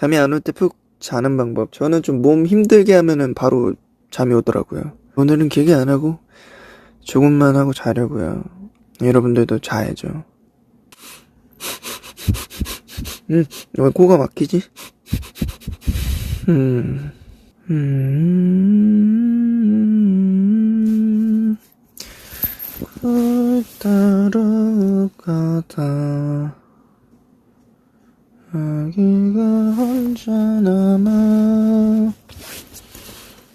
잠이 안 올 때 푹 자는 방법. 저는 좀 몸 힘들게 하면은 바로 잠이 오더라고요. 오늘은 길게 안 하고 조금만 하고 자려고요. 여러분들도 자야죠. 음, 왜 코가 막히지? 음, 음, 널 따라가다 아기가 혼자 남아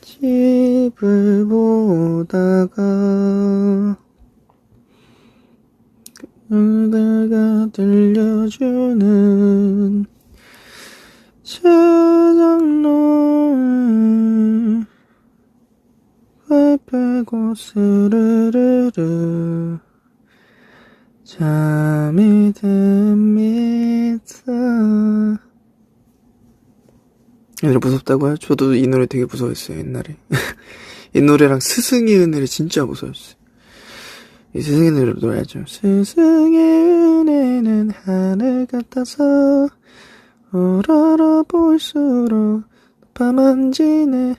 집을 보다가 그대가 들려주는 발 빼고 스르르르 잠이 듭니다 옛날에 무섭다고요? 저도 이 노래 되게 무서웠어요 옛날에. 이 노래랑 스승의 은혜를 진짜 무서웠어요. 이 스승의 은혜를 노래하죠. 스승의 은혜는 하늘 같아서 오로로 볼수록 높아만 지네.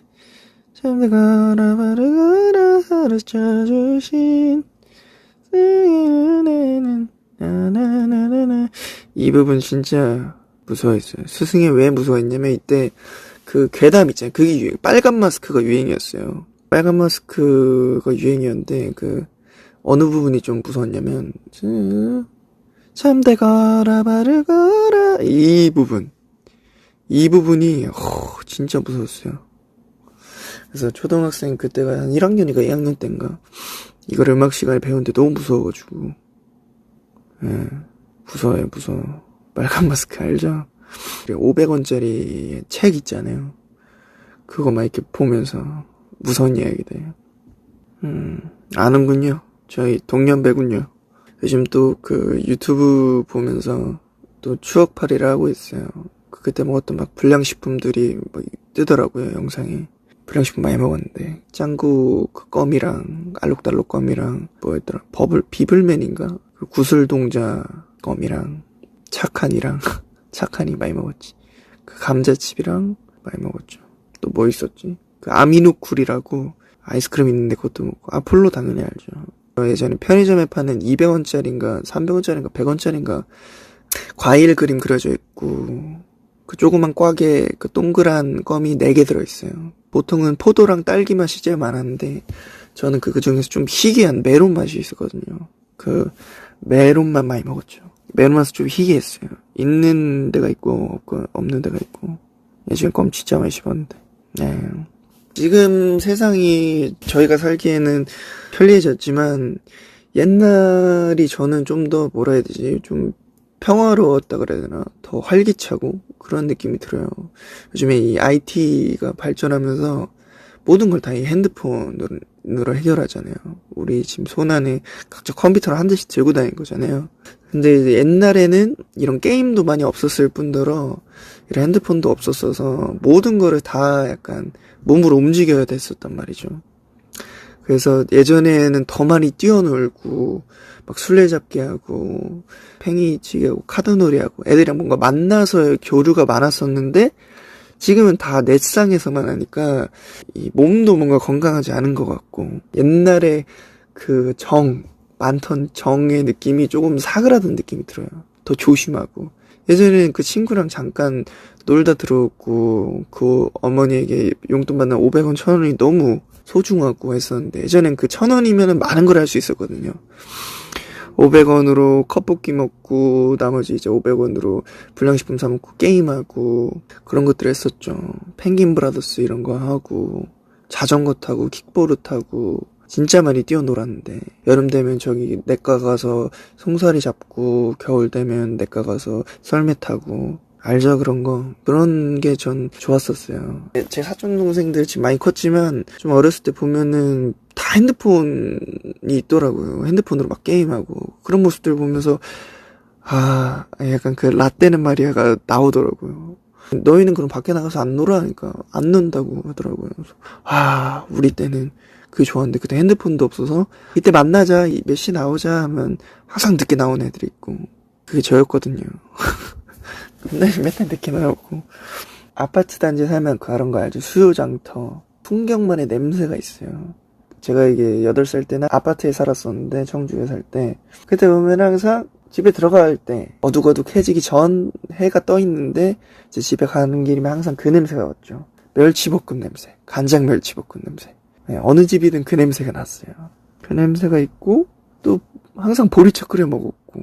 잠들거라 바르거라 가르쳐주신 스승의 은혜는 나나나나나 이 부분 진짜 무서워했어요. 스승이 왜 무서워했냐면 이때 그 괴담 있잖아요. 그게 유행, 빨간 마스크가 유행이었어요. 빨간 마스크가 유행이었는데 그 어느 부분이 좀 무서웠냐면 참대 거라 바르 거라 이 부분 이 부분이 어, 진짜 무서웠어요. 그래서 초등학생 그때가 한 1학년인가 2학년 때인가 이걸 음악 시간에 배우는데 너무 무서워가지고 예, 무서워요 무서워. 빨간 마스크 알죠? 500원짜리 책 있잖아요. 그거 막 이렇게 보면서 무서운 이야기들 음 아는군요. 저희 동년배군요. 요즘 또 그 유튜브 보면서 또 추억팔이를 하고 있어요. 그때 먹었던 막 불량식품들이 막 뜨더라고요 영상에 불량식품 많이 먹었는데. 짱구 그 껌이랑 알록달록 껌이랑 뭐였더라? 버블 비블맨인가? 그 구슬동자 껌이랑 착한이랑 착한이 많이 먹었지. 그 감자칩이랑 많이 먹었죠. 또 뭐 있었지? 그 아미노쿨이라고 아이스크림 있는데 그것도 먹고. 아폴로 당연히 알죠. 어, 예전에 편의점에 파는 200원짜리인가 300원짜리인가 100원짜리인가 과일 그림 그려져 있고 그 조그만 꽉에 그 동그란 껌이 4개 들어있어요. 보통은 포도랑 딸기 맛이 제일 많았는데, 저는 그, 그 중에서 좀 희귀한 메론 맛이 있었거든요. 그, 메론맛 많이 먹었죠. 메론 맛은 좀 희귀했어요. 있는 데가 있고, 없고, 없는 데가 있고. 예전에 껌 진짜 많이 씹었는데. 네. 지금 세상이 저희가 살기에는 편리해졌지만, 옛날이 저는 좀 더 뭐라 해야 되지, 좀 평화로웠다 그래야 되나? 더 활기차고 그런 느낌이 들어요. 요즘에 이 IT가 발전하면서 모든 걸 다 이 핸드폰으로 해결하잖아요. 우리 지금 손 안에 각자 컴퓨터를 한 대씩 들고 다니는 거잖아요. 근데 옛날에는 이런 게임도 많이 없었을 뿐더러 이런 핸드폰도 없었어서 모든 거를 다 약간 몸으로 움직여야 됐었단 말이죠 그래서 예전에는 더 많이 뛰어놀고 막 술래잡기 하고 팽이치기 하고 카드놀이 하고 애들이랑 뭔가 만나서 교류가 많았었는데 지금은 다 넷상에서만 하니까 이 몸도 뭔가 건강하지 않은 것 같고 옛날에 그 정 많던 정의 느낌이 조금 사그라든 느낌이 들어요. 더 조심하고 예전에는 그 친구랑 잠깐 놀다 들어오고 그 어머니에게 용돈 받는 500원 1000원이 너무 소중하고 했었는데 예전엔 그 1000원이면은 많은 걸 할 수 있었거든요. 500원으로 컵볶이 먹고 나머지 이제 500원으로 불량식품 사 먹고 게임하고 그런 것들 했었죠. 펭귄 브라더스 이런 거 하고 자전거 타고 킥보드 타고 진짜 많이 뛰어놀았는데 여름 되면 저기 내과 가서 송사리 잡고 겨울 되면 내과 가서 썰매 타고 알죠 그런 거? 그런 게 전 좋았었어요. 제 사촌 동생들 지금 많이 컸지만 좀 어렸을 때 보면은 다 핸드폰이 있더라고요. 핸드폰으로 막 게임하고. 그런 모습들 보면서 아 약간 그 라떼는 마리아가 나오더라고요. 너희는 그럼 밖에 나가서 안 놀아? 하니까 안 논다고 하더라고요. 아 우리 때는 그게 좋았는데 그때 핸드폰도 없어서 이때 만나자 몇 시 나오자 하면 항상 늦게 나온 애들이 있고 그게 저였거든요 맨날, 맨날 느끼 나오고. 아파트 단지 살면 그런 거 알죠? 수요장터. 풍경만의 냄새가 있어요. 제가 이게 8살 때는 아파트에 살았었는데, 청주에 살 때. 그때 보면 항상 집에 들어갈 때, 어둑어둑해지기 전 해가 떠 있는데, 이제 집에 가는 길이면 항상 그 냄새가 왔죠. 멸치볶음 냄새. 간장 멸치볶음 냄새. 네, 어느 집이든 그 냄새가 났어요. 그 냄새가 있고, 또 항상 보리차 끓여 먹었고,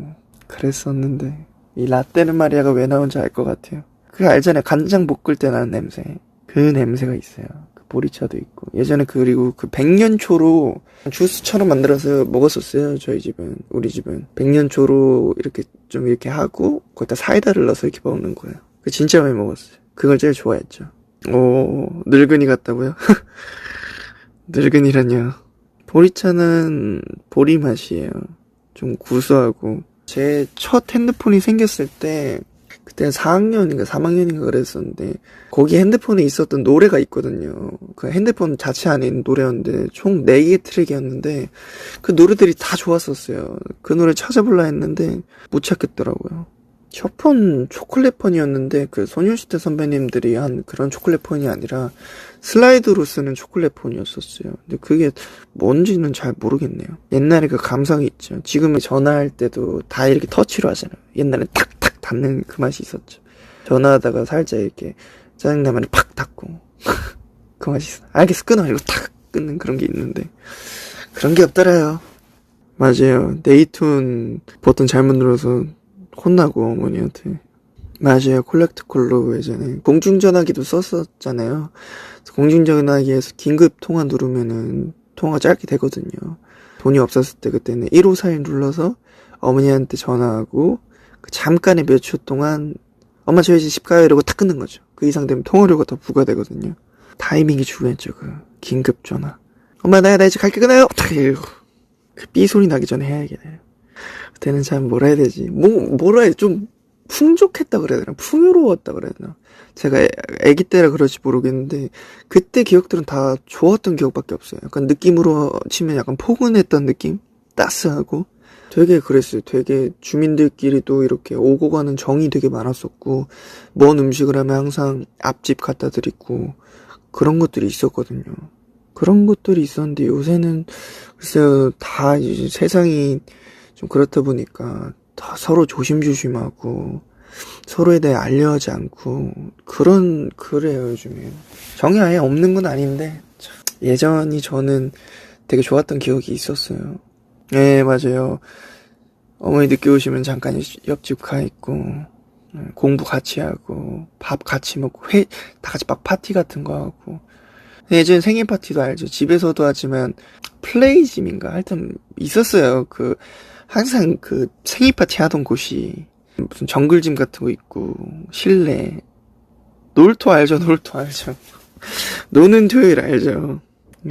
그랬었는데, 이 라떼는 마리아가 왜 나온지 알 것 같아요. 그거 알잖아요. 간장 볶을 때 나는 냄새. 그 냄새가 있어요. 그 보리차도 있고. 예전에 그리고 그 백년초로 주스처럼 만들어서 먹었었어요. 저희 집은. 우리 집은. 백년초로 이렇게 좀 이렇게 하고, 거기다 사이다를 넣어서 이렇게 먹는 거예요. 그 진짜 많이 먹었어요. 그걸 제일 좋아했죠. 오, 늙은이 같다고요? 늙은이라뇨. 보리차는 보리 맛이에요. 좀 구수하고. 제 첫 핸드폰이 생겼을 때, 그때 4학년인가 3학년인가 그랬었는데, 거기 핸드폰에 있었던 노래가 있거든요. 그 핸드폰 자체 안에 있는 노래였는데, 총 4개의 트랙이었는데, 그 노래들이 다 좋았었어요. 그 노래 찾아볼라 했는데, 못 찾겠더라고요. 첫폰 초콜릿 폰이었는데, 그 소녀시대 선배님들이 한 그런 초콜릿 폰이 아니라, 슬라이드로 쓰는 초콜릿 폰이었었어요. 근데 그게 뭔지는 잘 모르겠네요. 옛날에 그 감성이 있죠. 지금은 전화할 때도 다 이렇게 터치로 하잖아요. 옛날엔 탁탁 닿는 그 맛이 있었죠. 전화하다가 살짝 이렇게 짜증나면 팍 닫고 그 맛이 있어. 알겠어 끊어 이러고 탁 끊는 그런 게 있는데 그런 게 없더라요. 맞아요. 네이툰 버튼 잘못 눌러서 혼나고 어머니한테. 맞아요. 콜렉트 콜로 예전에 공중전화기도 썼었잖아요. 공중전화기에서 긴급 통화 누르면은 통화 짧게 되거든요. 돈이 없었을 때 그때는 1541 눌러서 어머니한테 전화하고 그 잠깐의 몇 초 동안 엄마 저희 집 가요 이러고 탁 끊는 거죠. 그 이상 되면 통화료가 더 부과되거든요. 타이밍이 중요했죠. 그 긴급 전화. 엄마 나야 나 이제 갈게 끊어요. 탁 이러고 그 삐 소리 나기 전에 해야겠네요. 그때는 참 뭐라 해야 되지? 뭐 뭐라 해야 좀 풍족했다 그래야 되나? 풍요로웠다 그래야 되나? 제가 애- 애기 때라 그럴지 모르겠는데 그때 기억들은 다 좋았던 기억밖에 없어요. 약간 느낌으로 치면 약간 포근했던 느낌? 따스하고 되게 그랬어요. 되게 주민들끼리도 이렇게 오고 가는 정이 되게 많았었고 먼 음식을 하면 항상 앞집 갖다 드리고 그런 것들이 있었거든요. 그런 것들이 있었는데 요새는 글쎄요 다 이제 세상이 좀 그렇다 보니까 다 서로 조심조심하고 서로에 대해 알려하지 않고 그런 그래요 요즘에 정이 아예 없는 건 아닌데 참, 예전이 저는 되게 좋았던 기억이 있었어요. 네 맞아요. 어머니 늦게 오시면 잠깐 옆집 가 있고 네, 공부 같이 하고 밥 같이 먹고 회 다 같이 막 파티 같은 거 하고 예전 생일 파티도 알죠. 집에서도 하지만 플레이짐인가 하여튼 있었어요. 그 항상 그 생일 파티 하던 곳이 무슨 정글짐 같은 거 있고 실내 놀토 알죠? 놀토 알죠? 노는 토요일 알죠?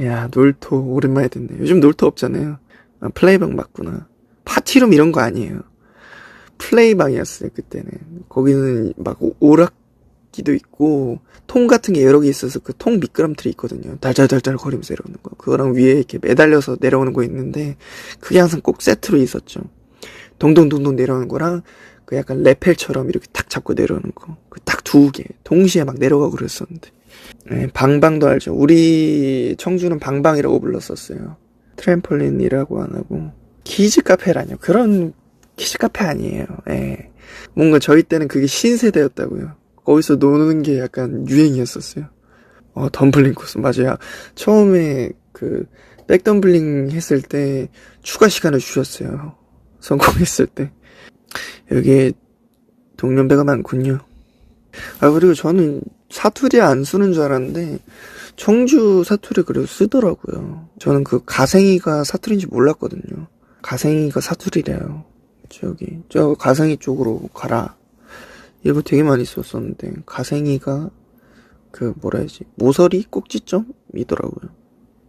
야 놀토 오랜만에 듣네. 요즘 놀토 없잖아요. 아, 플레이방 맞구나. 파티룸 이런 거 아니에요. 플레이방이었어요 그때는. 거기는 막 오- 오락기도 있고 통 같은 게 여러 개 있어서 그 통 미끄럼틀이 있거든요. 달달달달 거리면서 내려오는 거. 그거랑 위에 이렇게 매달려서 내려오는 거 있는데 그게 항상 꼭 세트로 있었죠. 동동동동 내려오는 거랑 그 약간 레펠처럼 이렇게 탁 잡고 내려오는 거. 그 딱 두 개. 동시에 막 내려가고 그랬었는데. 네, 방방도 알죠. 우리 청주는 방방이라고 불렀었어요. 트램폴린이라고 안 하고. 키즈 카페라뇨. 그런 키즈 카페 아니에요. 예. 뭔가 저희 때는 그게 신세대였다고요. 거기서 노는 게 약간 유행이었었어요. 어, 덤블링 코스. 맞아요. 처음에 그, 백덤블링 했을 때 추가 시간을 주셨어요. 성공했을 때. 여기에 동년배가 많군요. 아, 그리고 저는 사투리 안 쓰는 줄 알았는데, 청주 사투리 그래도 쓰더라고요. 저는 그 가생이가 사투리인지 몰랐거든요. 가생이가 사투리래요. 저기, 저 가생이 쪽으로 가라. 이거 되게 많이 썼었는데, 가생이가 그 뭐라 해야지, 모서리 꼭지점이더라고요.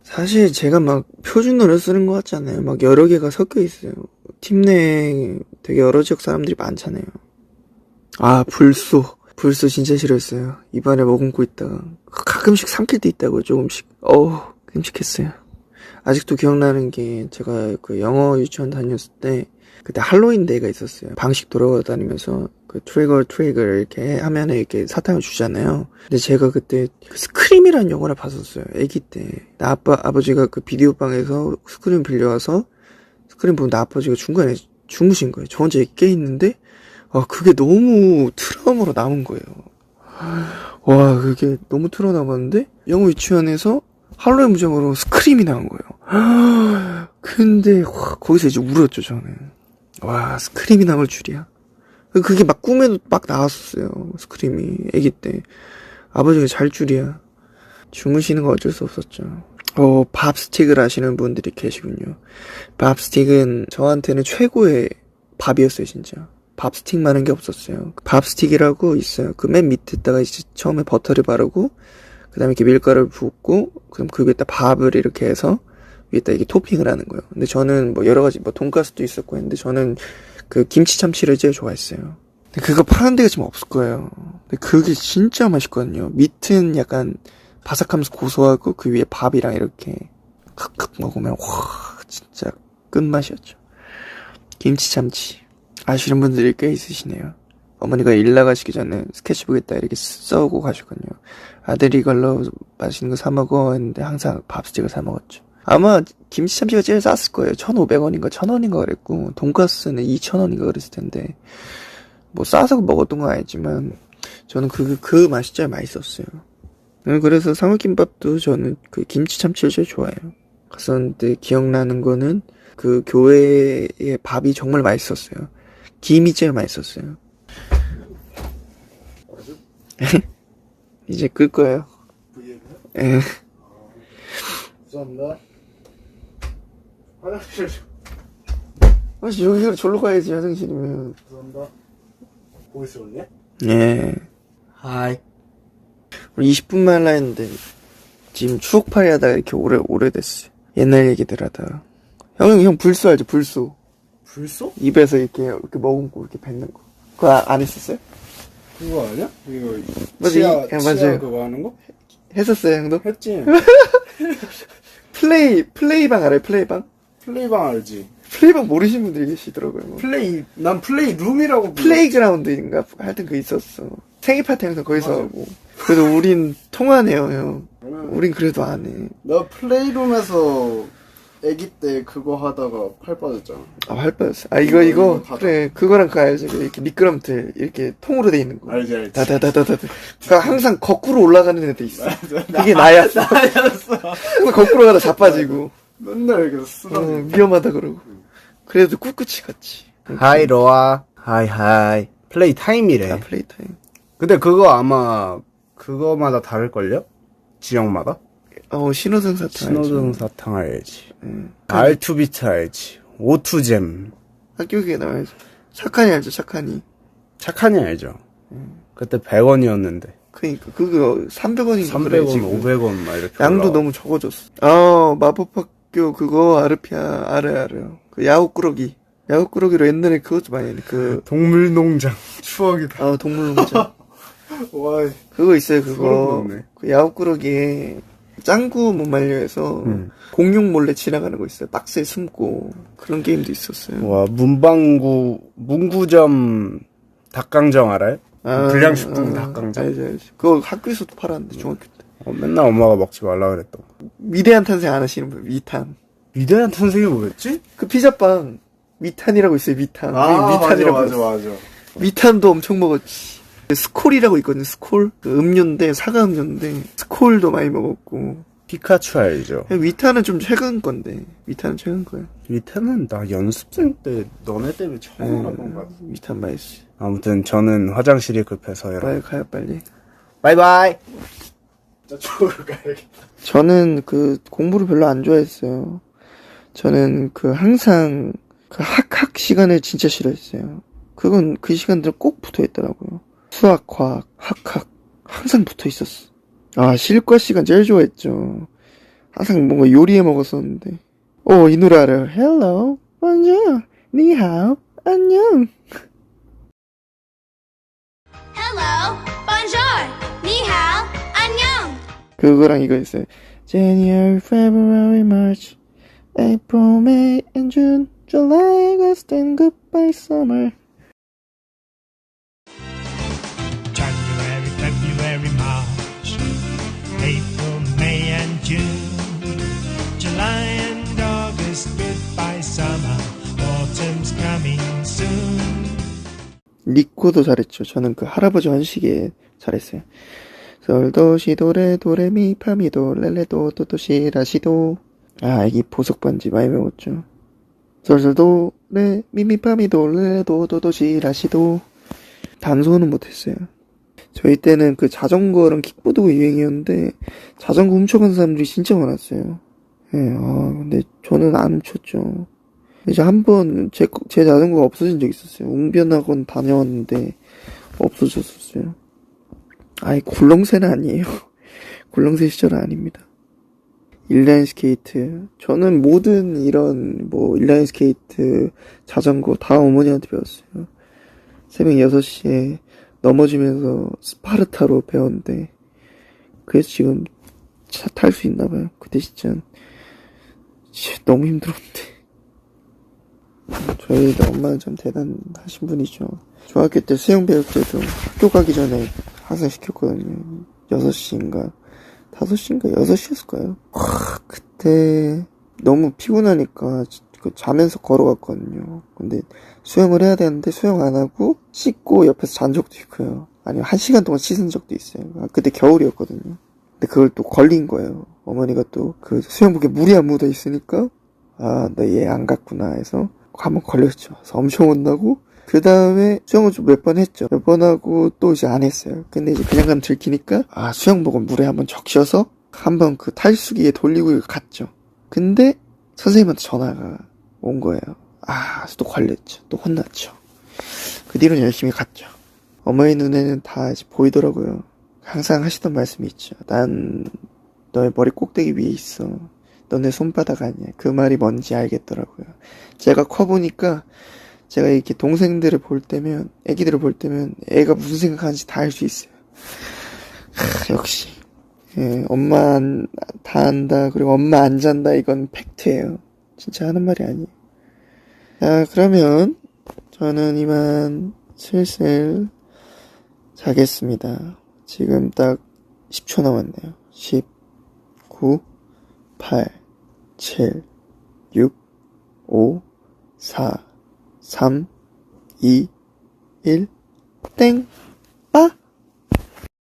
사실 제가 막 표준어를 쓰는 것 같잖아요. 막 여러 개가 섞여 있어요. 팀 내에 되게 여러 지역 사람들이 많잖아요. 아, 불소. 불소 진짜 싫어했어요. 입안에 머금고 있다가. 가끔씩 삼킬 때 있다고, 조금씩. 어우, 끔찍했어요. 아직도 기억나는 게, 제가 그 영어 유치원 다녔을 때, 그때 할로윈 데이가 있었어요. 방식 돌아다니면서 그 트리거 트리거를 이렇게 하면은 이렇게 사탕을 주잖아요. 근데 제가 그때 그 스크림이라는 영화를 봤었어요. 아기 때. 나 아빠 아버지가 그 비디오 방에서 스크림 빌려와서 스크린 보는데 아버지가 중간에 주무신 거예요. 저 혼자 깨 있는데 아 그게 너무 트라우마로 남은 거예요. 와 그게 너무 트라우마 남았는데 영어 유치원에서 할로윈 무장으로 스크림이 나온 거예요. 근데 와, 거기서 이제 울었죠 저는. 와 스크림이 나올 줄이야. 그게 막 꿈에도 막 나왔었어요. 스크림이 아기 때 아버지가 잘 줄이야. 주무시는 거 어쩔 수 없었죠. 어, 밥스틱을 아시는 분들이 계시군요. 밥스틱은 저한테는 최고의 밥이었어요, 진짜. 밥스틱 많은 게 없었어요. 밥스틱이라고 있어요. 그 맨 밑에다가 이제 처음에 버터를 바르고, 그 다음에 이렇게 밀가루를 붓고, 그럼 그 위에다 밥을 이렇게 해서, 위에다 이게 토핑을 하는 거예요. 근데 저는 뭐 여러 가지, 뭐 돈가스도 있었고 했는데, 저는 그 김치 참치를 제일 좋아했어요. 근데 그거 파는 데가 지금 없을 거예요. 근데 그게 진짜 맛있거든요. 밑은 약간 바삭하면서 고소하고 그 위에 밥이랑 이렇게 칵칵 먹으면 와 진짜 끝맛이었죠. 김치 참치 아시는 분들이 꽤 있으시네요. 어머니가 일 나가시기 전에 스케치북에다 이렇게 써오고 가셨거든요. 아들이 이걸로 맛있는 거 사 먹어 했는데 항상 밥스틱을 사 먹었죠. 아마 김치 참치가 제일 쌌을 거예요. 1,500원인가 1,000원인가 그랬고 돈가스는 2,000원인가 그랬을 텐데 뭐 싸서 먹었던 건 아니지만 저는 그, 그 맛이 제일 맛있었어요. 네, 그래서 상어김밥도 저는 그 김치 참치를 제일 좋아해요. 갔었는데 기억나는 거는 그 교회의 밥이 정말 맛있었어요. 김이 제일 맛있었어요. 이제 끌 거예요. 예. 죄송합니다. 화장실 좀. 아, 여기로 절로 가야지, 화장실이면. 죄송합니다. 보이스 올래? 예. 하이. 우리 20분만 하려 했는데, 지금 추억팔이 하다가 이렇게 오래, 오래됐어요. 옛날 얘기들 하다가. 형, 형, 불소 알죠, 불소. 불소? 입에서 이렇게, 이렇게 머금고 이렇게 뱉는 거. 그거 아- 안 했었어요? 그거 아니야? 이거 맞아, 치아, 이- 예, 치아 맞아요. 그거 하는 거? 했었어요, 형도? 했지. 플레이, 플레이방 알아요, 플레이방? 플레이방 알지? 플레이방 모르시는 분들이 계시더라고요. 뭐. 플레이 난 플레이 룸이라고. 플레이그라운드인가? 하여튼 그 있었어. 생일 파티 항상 거기서 맞아. 하고. 그래도 우린 통하네요, 형. 우린 그래도 안 해. 나 플레이룸에서 아기 때 그거 하다가 팔 빠졌잖아. 아, 할 뻔했어. 아, 이거, 이거, 이거 그래. 그거랑 그거 알지? 그 이렇게 미끄럼틀, 이렇게 통으로 돼 있는 거. 알지 알지. 다다다다다. 그니까 항상 거꾸로 올라가는 애들 있어. 그게 나야. 나였어. 거꾸로 가다 자빠지고. 맨날 이렇게 어, 쓰러지. 위험하다 그러고. 그래도 꿋꿋이 갔지. 하이 로아. 하이 하이. 플레이 타임이래. 아, 플레이 타임. 근데 그거 아마 그거마다 다를걸요? 지역마다? 어, 신호등 사탕. 신호등 알죠? 사탕 알지. 응. R2비트 알지. O2잼. 학교에 나와야지. 착한이 알죠, 착한이. 착한이 알죠. 그때 100원이었는데. 그니까, 그거 300원인가 300원, 500원 막 이렇게. 양도 올라와. 너무 적어졌어. 아, 마법학 교 그거 아르피아, 알아요, 알아요. 그 야구 꾸러기. 야구 꾸러기로 옛날에 그것도 많이 했는데, 그, 동물농장. 추억이다. 아, 동물농장. 와, 그거 있어요, 소름 그거. 돋네. 그 야구 꾸러기에 짱구 못 말려해서 음. 공룡 몰래 지나가는 거 있어요. 박스에 숨고. 그런 게임도 있었어요. 와, 문방구, 문구점 닭강정 알아요? 아, 불량식품 아, 닭강정. 알지, 알지. 그거 학교에서도 팔았는데, 중학교 때. 어, 맨날 엄마가 먹지 말라 그랬던 거. 위대한 탄생 안 하시는 분, 위탄. 위대한 탄생이 뭐였지? 그 피자빵, 위탄이라고 있어요, 위탄. 아, 위탄이라고 맞아. 맞아, 맞아. 위탄도 엄청 먹었지. 스콜이라고 있거든요, 스콜. 그 음료인데, 사과 음료인데, 스콜도 많이 먹었고. 피카츄 알죠? 위탄은 좀 최근 건데, 위탄은 최근 거예요. 위태는 나 연습생 때 너네 때문에 처음 알아본 것 같아. 위탄 맛있지. 아무튼 저는 화장실이 급해서 빨리. 가요, 빨리. 바이바이. 저쪽으로 가야겠다. 저는 그 공부를 별로 안 좋아했어요. 저는 그 항상 그 학학 시간을 진짜 싫어했어요. 그건 그 시간들 꼭 붙어 있더라고요. 수학, 과학, 학학 항상 붙어 있었어. 아 실과 시간 제일 좋아했죠. 항상 뭔가 요리해 먹었었는데. 오 이 노래 알아요. Hello, bonjour, 니하오, 안녕. Hello, bonjour, ni hao. 그거랑 이거 있어요. January, February, March, April, May, and June, July, August, and goodbye summer. January, February, March, April, May, and June, July and August, goodbye summer, autumn's coming soon. 리코도 잘했죠. 저는 그 할아버지 환식에 잘했어요. 솔도 시도 레 도레미 파미도 렐레도 또또시 라시도 아 이게 보석 반지 많이 배웠죠. 솔솔도 레 미미 파미도 렐레도 또또시 라시도 단소는 못했어요. 저희 때는 그 자전거랑 킥보드가 유행이었는데 자전거 훔쳐간 사람들이 진짜 많았어요. 예, 아 근데 저는 안 훔쳤죠. 이제 한 번 제 제 자전거가 없어진 적 있었어요. 웅변학원 다녀왔는데 없어졌었어요. 아이 굴렁쇠는 아니에요. 굴렁쇠 시절은 아닙니다. 인라인 스케이트. 저는 모든 이런 뭐 인라인 스케이트, 자전거 다 어머니한테 배웠어요. 새벽 6시에 넘어지면서 스파르타로 배웠는데 그래서 지금 차 탈 수 있나 봐요. 그때 진짜, 너무 힘들었는데. 저희 엄마는 참 대단하신 분이죠. 중학교 때 수영 배울 때도 학교 가기 전에 항상 시켰거든요. 6시인가, 5시인가, 6시였을까요? 와, 그때 너무 피곤하니까 그 자면서 걸어갔거든요. 근데 수영을 해야 되는데 수영 안 하고 씻고 옆에서 잔 적도 있고요. 아니면 한 시간 동안 씻은 적도 있어요. 아, 그때 겨울이었거든요. 근데 그걸 또 걸린 거예요. 어머니가 또 그 수영복에 물이 안 묻어 있으니까 아, 나 얘 안 갔구나 해서 한번 걸렸죠. 그래서 엄청 혼나고 그 다음에 수영을 좀 몇 번 했죠. 몇 번 하고 또 이제 안 했어요. 근데 이제 그냥 가면 들키니까 아 수영복을 물에 한번 적셔서 한번 그 탈수기에 돌리고 갔죠. 근데 선생님한테 전화가 온 거예요. 아, 또 걸렸죠. 또 혼났죠. 그 뒤로는 열심히 갔죠. 어머니 눈에는 다 이제 보이더라고요. 항상 하시던 말씀이 있죠. 난 너의 머리 꼭대기 위에 있어. 너네 손바닥 아니야. 그 말이 뭔지 알겠더라고요. 제가 커보니까 제가 이렇게 동생들을 볼 때면, 애기들을 볼 때면 애가 무슨 생각하는지 다 알 수 있어요. 하, 역시. 예, 엄마 안, 다 안다. 그리고 엄마 안 잔다. 이건 팩트예요. 진짜 하는 말이 아니에요. 자, 그러면 저는 이만 슬슬 자겠습니다. 지금 딱 10초 남았네요. 10, 9, 8, 7, 6, 5, 4, 3, 2, 1, 땡! 빠!